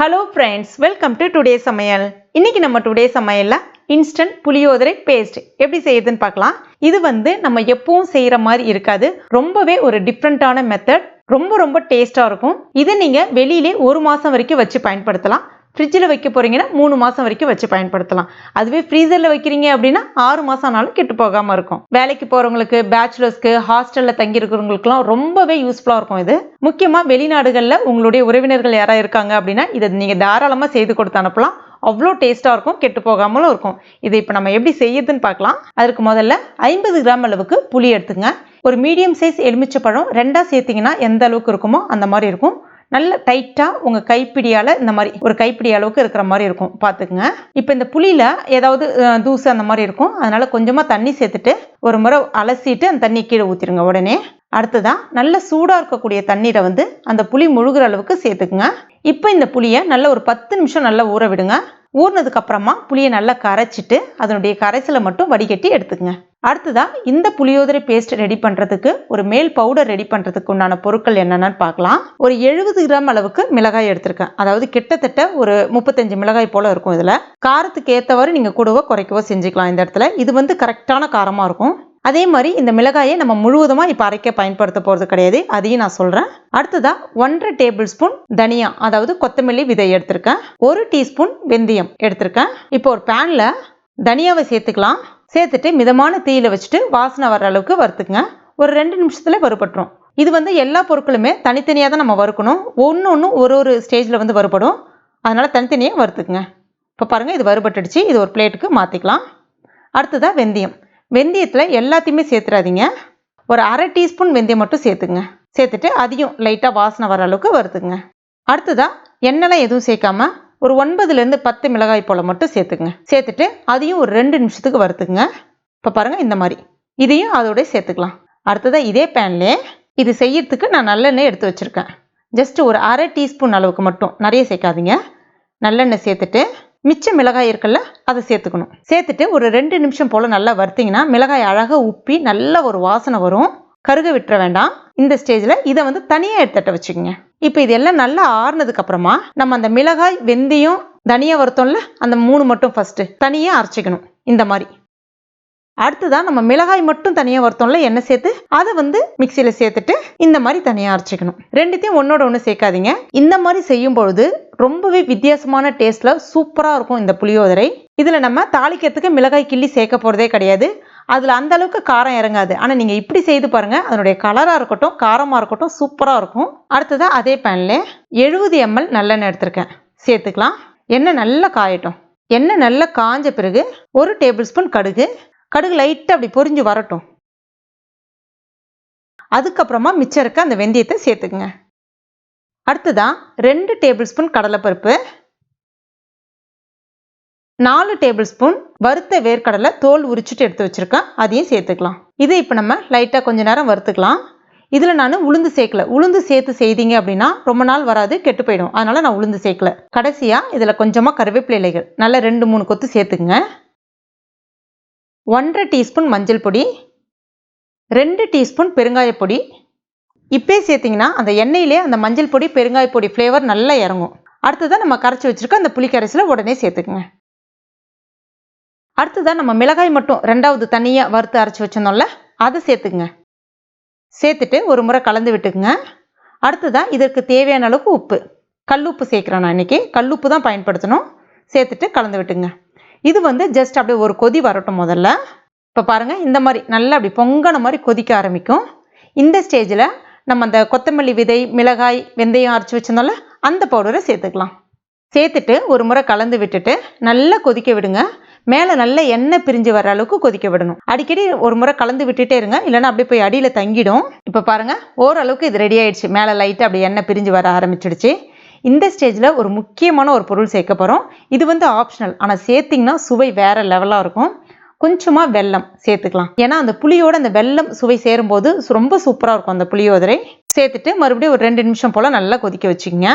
Hello friends welcome to today சமையல் இன்னைக்கு நம்ம டுடே சமையலில் இன்ஸ்டன்ட் புளியோதரை பேஸ்ட் எப்படி செய்யுதுன்னு பார்க்கலாம். இது வந்து நம்ம எப்பவும் செய்கிற மாதிரி இருக்காது. ரொம்பவே ஒரு டிஃப்ரெண்ட்டான மெத்தட் ரொம்ப ரொம்ப டேஸ்ட்டாக இருக்கும். இதை நீங்கள் வெளியிலே ஒரு மாதம் வரைக்கும் வச்சு பயன்படுத்தலாம். ஃப்ரிட்ஜில் வைக்க போகிறீங்கன்னா மூணு மாதம் வரைக்கும் வச்சு பயன்படுத்தலாம். அதுவே ஃப்ரீசரில் வைக்கிறீங்க அப்படின்னா ஆறு மாதம் ஆனாலும் கெட்டு போகாமல் இருக்கும். வேலைக்கு போகிறவங்களுக்கு பேச்சுலர்ஸ்க்கு ஹாஸ்டலில் தங்கியிருக்கிறவங்களுக்குலாம் ரொம்பவே யூஸ்ஃபுல்லாக இருக்கும் இது. முக்கியமாக வெளிநாடுகளில் உங்களுடைய உறவினர்கள் யாராக இருக்காங்க அப்படின்னா இதை நீங்கள் தாராளமாக செய்து கொடுத்து அனுப்பலாம். அவ்வளோ டேஸ்ட்டாக இருக்கும் கெட்டு போகாமலும் இருக்கும். இது இப்போ நம்ம எப்படி செய்யுதுன்னு பார்க்கலாம். அதுக்கு முதல்ல ஐம்பது கிராம் அளவுக்கு புளி எடுத்துங்க. ஒரு மீடியம் சைஸ் எலுமிச்சை பழம் ரெண்டாக சேர்த்திங்கன்னா எந்த அளவுக்கு இருக்குமோ அந்த மாதிரி இருக்கும். நல்ல டைட்டாக உங்கள் கைப்பிடியால் இந்த மாதிரி ஒரு கைப்பிடி அளவுக்கு இருக்கிற மாதிரி இருக்கும். பார்த்துக்குங்க. இப்போ இந்த புளியில் ஏதாவது தூசு அந்த மாதிரி இருக்கும். அதனால் கொஞ்சமாக தண்ணி சேர்த்துட்டு ஒரு முறை அலசிட்டு அந்த தண்ணி கீழே ஊற்றிடுங்க உடனே. அடுத்ததான் நல்ல சூடாக இருக்கக்கூடிய தண்ணீரை வந்து அந்த புளி முழுகிற அளவுக்கு சேர்த்துக்குங்க. இப்போ இந்த புளியை நல்ல ஒரு பத்து நிமிஷம் நல்லா ஊற விடுங்க. ஊறினதுக்கப்புறமா புளியை நல்லா கரைச்சிட்டு அதனுடைய கரைசலை மட்டும் வடிகட்டி எடுத்துக்கங்க. அடுத்ததாக இந்த புளியோதரை பேஸ்ட் ரெடி பண்ணுறதுக்கு ஒரு மேல் பவுடர் ரெடி பண்ணுறதுக்கு உண்டான பொருட்கள் என்னென்னு பார்க்கலாம். ஒரு எழுபது கிராம் அளவுக்கு மிளகாய் எடுத்திருக்கேன். அதாவது கிட்டத்தட்ட ஒரு முப்பத்தஞ்சு மிளகாய் போல் இருக்கும் இதில். காரத்துக்கு ஏற்றவாறு நீங்கள் கூடவோ குறைக்கவோ செஞ்சுக்கலாம் இந்த இடத்துல. இது வந்து கரெக்டான காரமாக இருக்கும். அதே மாதிரி இந்த மிளகாயை நம்ம முழுவதுமாக இப்போ அரைக்க பயன்படுத்த போகிறது கிடையாது. அதையும் நான் சொல்கிறேன் அடுத்ததாக ஒன்றரை டேபிள் ஸ்பூன் தனியா அதாவது கொத்தமல்லி விதை எடுத்திருக்கேன். ஒரு டீஸ்பூன் வெந்தயம் எடுத்திருக்கேன். இப்போ ஒரு பேனில் தனியாவை சேர்த்துக்கலாம். சேர்த்துட்டு மிதமான தீயில வச்சுட்டு வாசனை வர அளவுக்கு வறுத்துக்குங்க. ஒரு ரெண்டு நிமிஷத்தில் வறுபட்டுரும். இது வந்து எல்லா பொருட்களுமே தனித்தனியாக தான் நம்ம வறுக்கணும். ஒன்று ஒன்று ஒரு ஒரு ஸ்டேஜில் வந்து வறுபடும். அதனால் தனித்தனியாக வறுத்துக்குங்க. இப்போ பாருங்கள் இது வறுபட்டுடுச்சு. இது ஒரு பிளேட்டுக்கு மாற்றிக்கலாம் அடுத்ததாக வெந்தயம். வெந்தயத்தில் எல்லாத்தையுமே சேர்த்துறாதீங்க. ஒரு அரை டீஸ்பூன் வெந்தயம் மட்டும் சேர்த்துங்க சேர்த்துட்டு அதையும் லைட்டாக வாசனை வர அளவுக்கு வறுத்துங்க அடுத்ததாக எண்ணெய்லாம் எதுவும் சேர்க்காம ஒரு ஒன்பதுலேருந்து பத்து மிளகாய் போல் மட்டும் சேர்த்துங்க சேர்த்துட்டு அதையும் ஒரு ரெண்டு நிமிஷத்துக்கு வறுத்துக்குங்க. இப்போ பாருங்கள் இந்த மாதிரி. இதையும் அதோட சேர்த்துக்கலாம். அடுத்ததாக இதே பேன்லே இது செய்யறதுக்கு நான் நல்லெண்ணெய் எடுத்து வச்சுருக்கேன். ஜஸ்ட் ஒரு அரை டீஸ்பூன் அளவுக்கு மட்டும். நிறைய சேர்க்காதீங்க. நல்லெண்ணெய் சேர்த்துட்டு மிச்ச மிளகாய் இருக்குல்ல அதை சேர்த்துக்கணும். சேர்த்துட்டு ஒரு ரெண்டு நிமிஷம் போல் நல்லா வறுத்திங்கன்னா மிளகாய் அழகாக உப்பி நல்ல ஒரு வாசனை வரும். கருக விட்டுற வேண்டாம். இந்த ஸ்டேஜில் இதை வந்து தனியாக எடுத்துட்ட வச்சுக்கோங்க. இப்போ இது எல்லாம் நல்லா ஆறுனதுக்கு அப்புறமா நம்ம அந்த மிளகாய் வெந்தயம் தனியா வறுத்தோம்ல அந்த மூணு மட்டும் ஃபர்ஸ்ட் தனியாக அரைச்சிக்கணும். இந்த மாதிரி. அடுத்ததான் நம்ம மிளகாய் மட்டும் தனியாக வறுத்தோம்ல எண்ணெய் சேர்த்து அதை வந்து மிக்சியில் சேர்த்துட்டு இந்த மாதிரி தனியாக அரைச்சிக்கணும். ரெண்டுத்தையும் ஒன்றோட ஒன்று சேர்க்காதீங்க. இந்த மாதிரி செய்யும் பொழுது ரொம்பவே வித்தியாசமான டேஸ்ட்டில் சூப்பராக இருக்கும் இந்த புளியோதரை. இதில் நம்ம தாளிக்கிறதுக்கு மிளகாய் கிள்ளி சேர்க்க போகிறதே கிடையாது. அதில் அந்த அளவுக்கு காரம் இறங்காது. ஆனால் நீங்கள் இப்படி செய்து பாருங்கள் அதனுடைய கலராக இருக்கட்டும் காரமாக இருக்கட்டும் சூப்பராக இருக்கும். அடுத்ததாக அதே பேனில் எழுபது எம்எல் நல்லெண்ணெய் எடுத்திருக்கேன். சேர்த்துக்கலாம். எண்ணெய் நல்லா காயட்டும். எண்ணெய் நல்லா காஞ்ச பிறகு ஒரு டேபிள் ஸ்பூன் கடுகு. கடுகு லைட்டாக அப்படி பொரிஞ்சு வரட்டும். அதுக்கப்புறமா மிச்சம் இருக்க அந்த வெந்தயத்தை சேர்த்துக்குங்க. அடுத்ததான் ரெண்டு டேபிள் ஸ்பூன் கடலைப்பருப்பு. நாலு டேபிள் ஸ்பூன் வறுத்த வேர்க்கடலை தோல் உரிச்சிட்டு எடுத்து வச்சிருக்கேன். அதையும் சேர்த்துக்கலாம். இதை இப்போ நம்ம லைட்டாக கொஞ்ச நேரம் வறுத்துக்கலாம். இதில் நான் உளுந்து சேர்க்கல. உளுந்து சேர்த்து செய்தீங்க அப்படின்னா ரொம்ப நாள் வராது கெட்டு போயிடும். அதனால் நான் உளுந்து சேர்க்கல. கடைசியாக இதில் கொஞ்சமாக கருவேப்பிலை இலைகள். நல்லா ரெண்டு மூணு கொத்து சேர்த்துக்குங்க. ஒன்றரை டீஸ்பூன் மஞ்சள் பொடி. ரெண்டு டீஸ்பூன் பெருங்காய பொடி. இப்போயே சேர்த்திங்கன்னா அந்த எண்ணெயிலே அந்த மஞ்சள் பொடி பெருங்காய பொடி ஃப்ளேவர் நல்லா இறங்கும். அடுத்ததான் நம்ம கரைச்சி வச்சுருக்க அந்த புளிக்கரைசில் உடனே சேர்த்துக்குங்க. அடுத்ததான் நம்ம மிளகாய் மட்டும் ரெண்டாவது தனியாக வறுத்து அரைச்சி வச்சிருந்தோம்ல அதை சேர்த்துக்குங்க. சேர்த்துட்டு ஒரு முறை கலந்து விட்டுக்குங்க. அடுத்ததான் இதற்கு தேவையான அளவுக்கு உப்பு. கல்லுப்பு சேர்க்குறேன் நான் இன்றைக்கி கல்லுப்பு தான் பயன்படுத்தணும். சேர்த்துட்டு கலந்து விட்டுங்க. இது வந்து ஜஸ்ட் அப்படியே ஒரு கொதி வரட்டும் முதல்ல. இப்போ பாருங்கள் இந்த மாதிரி நல்லா அப்படி பொங்கன மாதிரி கொதிக்க ஆரம்பிக்கும். இந்த ஸ்டேஜில் நம்ம அந்த கொத்தமல்லி விதை மிளகாய் வெந்தயம் அரைச்சி வச்சிருந்தோம்ல அந்த பவுடரை சேர்த்துக்கலாம். சேர்த்துட்டு ஒரு முறை கலந்து விட்டுட்டு நல்லா கொதிக்க விடுங்க. மேலே நல்ல எண்ணெய் பிரிஞ்சு வர அளவுக்கு கொதிக்க விடணும். அடிக்கடி ஒரு முறை கலந்து விட்டுட்டே இருங்க. இல்லைன்னா அப்படியே போய் அடியில் தங்கிடும். இப்போ பாருங்கள் ஓரளவுக்கு இது ரெடி ஆயிடுச்சு. மேலே லைட்டாக அப்படி எண்ணெய் பிரிஞ்சு வர ஆரம்பிச்சிடுச்சு. இந்த ஸ்டேஜில் ஒரு முக்கியமான ஒரு பொருள் சேர்க்க போகிறோம் இது வந்து ஆப்ஷனல் ஆனால் சேர்த்திங்கன்னா சுவை வேறு லெவலாக இருக்கும். கொஞ்சமாக வெல்லம் சேர்த்துக்கலாம். ஏன்னா அந்த புளியோட அந்த வெல்லம் சுவை சேரும்போது ரொம்ப சூப்பராக இருக்கும் அந்த புளியோதரை. சேர்த்துட்டு மறுபடியும் ஒரு ரெண்டு நிமிஷம் போல் நல்லா கொதிக்க வச்சுக்கோங்க.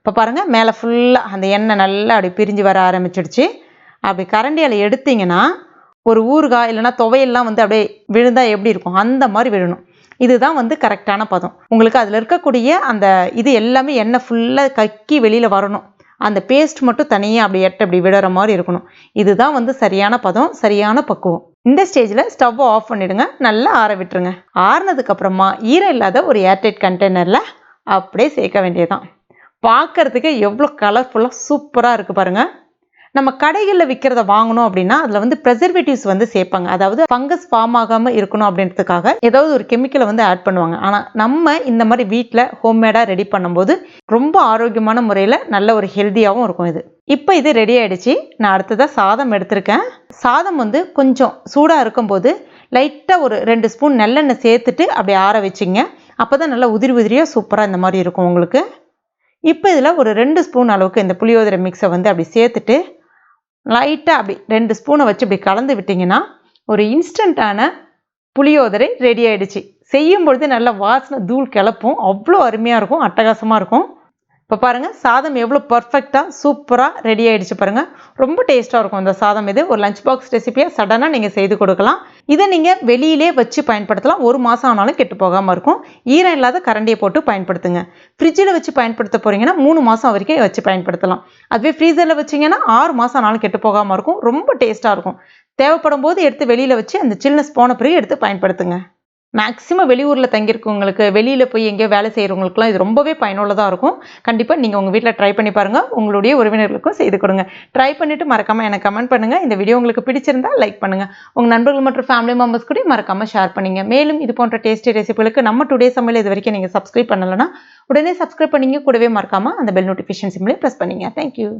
இப்போ பாருங்கள் மேலே ஃபுல்லாக அந்த எண்ணெய் நல்லா அப்படி பிரிஞ்சு வர ஆரம்பிச்சிடுச்சு. அப்படி கரண்டியால் எடுத்தீங்கன்னா ஒரு ஊறுகாய் இல்லைன்னா துவையெல்லாம் வந்து அப்படியே விழுந்தால் எப்படி இருக்கும்? அந்த மாதிரி விழணும். இதுதான் வந்து கரெக்டான பதம். உங்களுக்கு அதில் இருக்கக்கூடிய அந்த இது எல்லாமே எண்ணெய் ஃபுல்லாக கக்கி வெளியில் வரணும். அந்த பேஸ்ட் மட்டும் தனியாக அப்படி எட்ட அப்படி விடுற மாதிரி இருக்கணும். இதுதான் வந்து சரியான பதம் சரியான பக்குவம். இந்த ஸ்டேஜில் ஸ்டவ்வை ஆஃப் பண்ணிவிடுங்க நல்லா ஆற விட்டுருங்க. ஆறினதுக்கப்புறமா ஈரம் இல்லாத ஒரு ஏர்டைட் கண்டெய்னரில் அப்படியே சேர்க்க வேண்டியதுதான். பார்க்குறதுக்கு எவ்வளோ கலர்ஃபுல்லாக சூப்பராக இருக்குது பாருங்கள் நம்ம கடைகளில் விற்கிறத வாங்கணும் அப்படின்னா அதில் வந்து ப்ரெசர்வேட்டிவ்ஸ் வந்து சேர்ப்பாங்க. அதாவது ஃபங்கஸ் ஃபார்ம் ஆகாமல் இருக்கணும் அப்படின்றதுக்காக ஏதாவது ஒரு கெமிக்கலை வந்து ஆட் பண்ணுவாங்க. ஆனால் நம்ம இந்த மாதிரி வீட்டில் ஹோம்மேடாக ரெடி பண்ணும்போது ரொம்ப ஆரோக்கியமான முறையில் நல்ல ஒரு ஹெல்த்தியாகவும் இருக்கும் இது. இப்போ இது ரெடி ஆகிடுச்சி நான் அடுத்ததாக சாதம் எடுத்திருக்கேன். சாதம் வந்து கொஞ்சம் சூடாக இருக்கும்போது லைட்டாக ஒரு ரெண்டு ஸ்பூன் நல்லெண்ணெய் சேர்த்துட்டு அப்படி ஆற வச்சிங்க. அப்போ தான் நல்லா உதிரி உதிரியாக சூப்பராக இந்த மாதிரி இருக்கும் உங்களுக்கு. இப்போ இதில் ஒரு ரெண்டு ஸ்பூன் அளவுக்கு இந்த புளியோதரை மிக்ஸை வந்து அப்படி சேர்த்துட்டு லைட்டாக அப்படி ரெண்டு ஸ்பூனை வச்சு இப்படி கலந்து விட்டிங்கன்னா ஒரு இன்ஸ்டண்ட்டான புளியோதரை ரெடி ஆகிடுச்சி செய்யும் பொழுது நல்ல வாசனை தூள் கிளப்பும். அவ்வளோ அருமையாக இருக்கும் அட்டகாசமாக இருக்கும். இப்போ பாருங்கள் சாதம் எவ்வளோ பர்ஃபெக்டாக சூப்பராக ரெடி ஆகிடுச்சு பாருங்கள் ரொம்ப டேஸ்ட்டாக இருக்கும் அந்த சாதம் இது. ஒரு லஞ்ச் பாக்ஸ் ரெசிபியாக சடனாக நீங்கள் செய்து கொடுக்கலாம். இதை நீங்கள் வெளியிலே வச்சு பயன்படுத்தலாம். ஒரு மாதம் ஆனாலும் கெட்டு போகாமல் இருக்கும். ஈரம் இல்லாத கரண்டியை போட்டு பயன்படுத்துங்க. ஃப்ரிட்ஜில் வச்சு பயன்படுத்த போகிறீங்கன்னா மூணு மாதம் வரைக்கும் வச்சு பயன்படுத்தலாம். அதுவே ஃப்ரீசரில் வச்சிங்கன்னா ஆறு மாதம் ஆனாலும் கெட்டு போகாமல் இருக்கும். ரொம்ப டேஸ்ட்டாக இருக்கும். தேவைப்படும் போது எடுத்து வெளியில் வச்சு அந்த சில்னஸ் போன பிறகு எடுத்து பயன்படுத்துங்க. மேக்ஸிமம் வெளியூரில் தங்கியிருக்கவங்களுக்கு வெளியில் போய் எங்கேயோ வேலை செய்கிறவங்களுக்குலாம் இது ரொம்பவே பயனுள்ளதாக இருக்கும். கண்டிப்பாக நீங்கள் உங்கள் வீட்டில் ட்ரை பண்ணி பாருங்கள் உங்களுடைய உறவினர்களுக்கும் செய்து கொடுங்க. ட்ரை பண்ணிவிட்டு மறக்காமல் எனக்கு கமெண்ட் பண்ணுங்கள் இந்த வீடியோ உங்களுக்கு பிடிச்சிருந்தா லைக் பண்ணுங்கள் உங்கள் நண்பர்கள் மற்றும் ஃபேமிலி மெம்பர்ஸ் கூட மறக்காமல் ஷேர் பண்ணுங்க. மேலும் இது போன்ற டேஸ்டி ரெசிபிகளுக்கு நம்ம டுடே சமையல் இது வரைக்கும் நீங்கள் சப்ஸ்கிரைப் பண்ணலைன்னா உடனே சப்ஸ்கிரைப் பண்ணிங்க. கூடவே மறக்காமல் அந்த பெல் நோட்டிஃபிகேஷன் சிம்லேயே ப்ரெஸ் பண்ணிங்க. Thank you